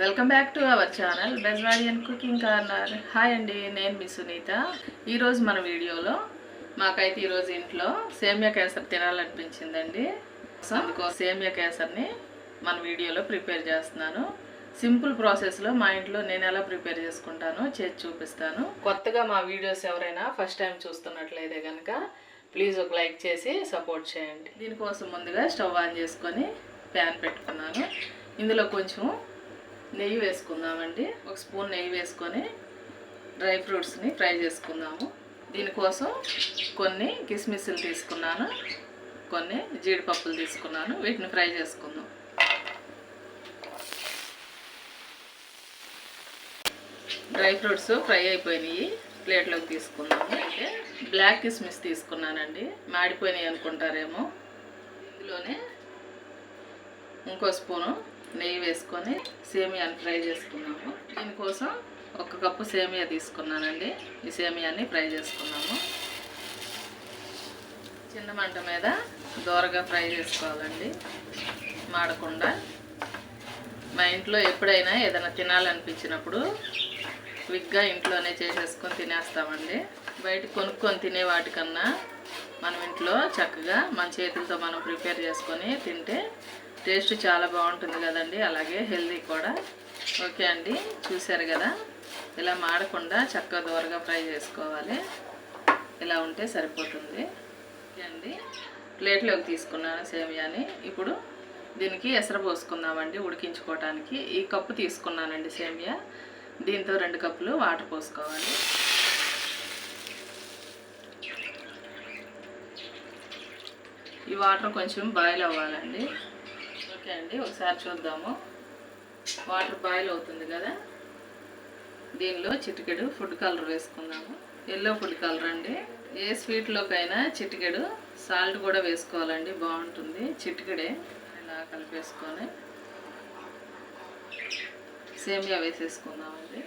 Welcome back to our channel Bezwadian cooking corner. Hi అండి నేను మీ సునీత. ఈరోజు మన వీడియోలో మాకైతే ఈరోజు ఇంట్లో సేమియా కేసర్ తినాలనిపించిందండి. సో అందుకో సేమియా కేసర్ని మన వీడియోలో ప్రిపేర్ చేస్తున్నాను. సింపుల్ ప్రాసెస్లో మా ఇంట్లో నేను ఎలా ప్రిపేర్ చేసుకుంటానో చేసి చూపిస్తాను. కొత్తగా మా వీడియోస్ ఎవరైనా ఫస్ట్ టైం చూస్తున్నట్లయితే కనుక ప్లీజ్ ఒక లైక్ చేసి సపోర్ట్ చేయండి. దీనికోసం ముందుగా స్టవ్ ఆన్ చేసుకొని ప్యాన్ పెట్టుకున్నాను. ఇందులో కొంచెం నెయ్యి వేసుకుందామండి. ఒక స్పూన్ నెయ్యి వేసుకొని డ్రై ఫ్రూట్స్ని ఫ్రై చేసుకుందాము. దీనికోసం కొన్ని కిస్మిస్లు తీసుకున్నాను కొన్ని జీడిపప్పులు తీసుకున్నాను. వీటిని ఫ్రై చేసుకుందాం. డ్రై ఫ్రూట్స్ ఫ్రై అయిపోయినాయి. ప్లేట్లోకి తీసుకుందాము. అయితే బ్లాక్ కిస్మిస్ తీసుకున్నానండి. మాడిపోయినాయి అనుకుంటారేమో. ఇందులోనే ఇంకో స్పూను నెయ్యి వేసుకొని సేమియాని ఫ్రై చేసుకున్నాము. దీనికోసం ఒక కప్పు సేమియా తీసుకున్నానండి. ఈ సేమియాని ఫ్రై చేసుకున్నాము. చిన్న మంట మీద దోరగా ఫ్రై చేసుకోవాలండి. మాడకుండా. మా ఇంట్లో ఎప్పుడైనా ఏదైనా తినాలనిపించినప్పుడు విగ్గా ఇంట్లోనే చేసేసుకొని తినేస్తామండి. బయట కొనుక్కొని తినే వాటికన్నా మనం ఇంట్లో చక్కగా మన చేతులతో మనం ప్రిపేర్ చేసుకొని తింటే టేస్ట్ చాలా బాగుంటుంది కదండి. అలాగే హెల్దీ కూడా. ఓకే అండి చూశారు కదా? ఇలా మాడకుండా చక్కగా దూరగా ఫ్రై చేసుకోవాలి. ఇలా ఉంటే సరిపోతుంది. ఓకే అండి ప్లేట్లోకి తీసుకున్నాను సేమియాని. ఇప్పుడు దీనికి ఎసరు పోసుకుందామండి ఉడికించుకోవటానికి. ఈ కప్పు తీసుకున్నానండి సేమియా. దీంతో రెండు కప్పులు వాటర్ పోసుకోవాలి. ఈ వాటర్ కొంచెం బాయిల్ అవ్వాలండి. ఓకే అండి ఒకసారి చూద్దాము. వాటర్ బాయిల్ అవుతుంది కదా? దీనిలో చిటికెడు ఫుడ్ కలర్ వేసుకుందాము. ఎల్లో ఫుడ్ కలర్ అండి. ఏ స్వీట్లోకైనా చిటికెడు సాల్ట్ కూడా వేసుకోవాలండి. బాగుంటుంది. చిటికెడే ఇలా కలిపేసుకొని సేమియా వేసేసుకుందామండి.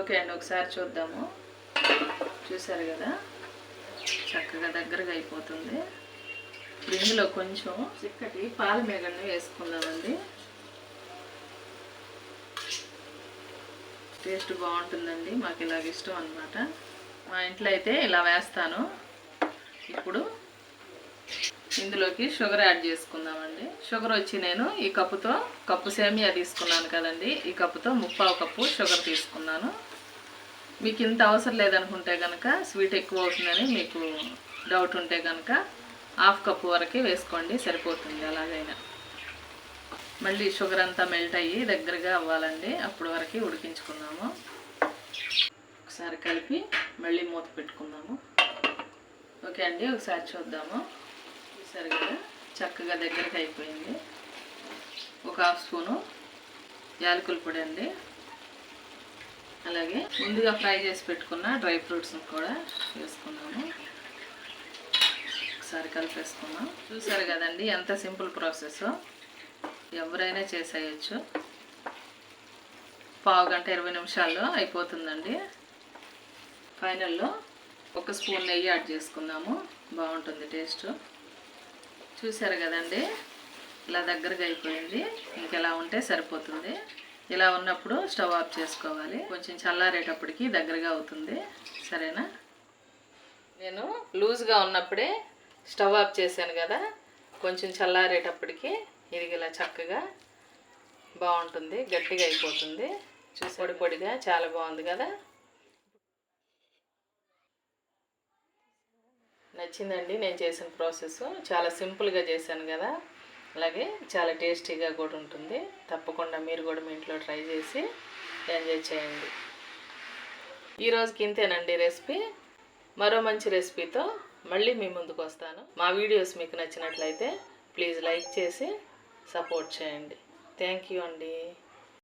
ఓకే అండి ఒకసారి చూద్దాము. చూసారు కదా? చక్కగా దగ్గరగా అయిపోతుంది. ఇందులో కొంచెం చిక్కటి పాల మేగడ్ని వేసుకుందామండి. టేస్ట్ బాగుంటుందండి మాకు ఇలాగ ఇష్టం అనమాట మా ఇంట్లో అయితే ఇలా వేస్తాను. ఇప్పుడు ఇందులోకి షుగర్ యాడ్ చేసుకుందామండి. షుగర్ వచ్చి నేను ఈ కప్పుతో కప్పు సేమియా తీసుకున్నాను కదండి. ఈ కప్పుతో ముప్పావు కప్పు షుగర్ తీసుకున్నాను. మీకు ఇంత అవసరం లేదనుకుంటే కనుక స్వీట్ ఎక్కువ అవుతుందని మీకు డౌట్ ఉంటే కనుక హాఫ్ కప్ వరకే వేసుకోండి సరిపోతుంది అలాగైనా. మళ్ళీ షుగర్ అంతా మెల్ట్ అయ్యి దగ్గరగా అవ్వాలండి అప్పటి వరకు ఉడికించుకుందాము. ఒకసారి కలిపి మళ్ళీ మూత పెట్టుకుందాము. ఓకే అండి ఒకసారి చూద్దాము. చూసారు కదా చక్కగా దగ్గరికి అయిపోయింది. ఒక హాఫ్ స్పూను యాలకుల పొడి అండి. అలాగే ముందుగా ఫ్రై చేసి పెట్టుకున్న డ్రై ఫ్రూట్స్ని కూడా వేసుకున్నాము ఒకసారి కలిపేసుకున్నాం చూసారు కదండి ఎంత సింపుల్ ప్రాసెస్. ఎవరైనా చేసేయచ్చు. పావు గంట ఇరవై నిమిషాల్లో అయిపోతుందండి. ఫైనల్లో ఒక స్పూన్ నెయ్యి యాడ్ చేసుకుందాము. బాగుంటుంది టేస్ట్. చూసారు కదండి ఇలా దగ్గరగా అయిపోయింది. ఇంకెలా ఉంటే సరిపోతుంది. ఇలా ఉన్నప్పుడు స్టవ్ ఆఫ్ చేసుకోవాలి. కొంచెం చల్లారేటప్పటికి దగ్గరగా అవుతుంది. సరేనా? నేను లూజ్గా ఉన్నప్పుడే స్టవ్ ఆఫ్ చేశాను కదా. కొంచెం చల్లారేటప్పటికి ఇది ఇలా చక్కగా బాగుంటుంది. గట్టిగా అయిపోతుంది. చూసి పొడి పొడిగా చాలా బాగుంది కదా. నచ్చిందండి నేను చేసిన ప్రాసెస్. చాలా సింపుల్గా చేశాను కదా. అలాగే చాలా టేస్టీగా కూడా ఉంటుంది. తప్పకుండా మీరు కూడా మీ ఇంట్లో ట్రై చేసి ఎంజాయ్ చేయండి. ఈరోజుకి ఇంతేనండి రెసిపీ. మరో మంచి రెసిపీతో మళ్ళీ మీ ముందుకు వస్తాను. మా వీడియోస్ మీకు నచ్చినట్లయితే ప్లీజ్ లైక్ చేసి సపోర్ట్ చేయండి. థ్యాంక్ యూ అండి.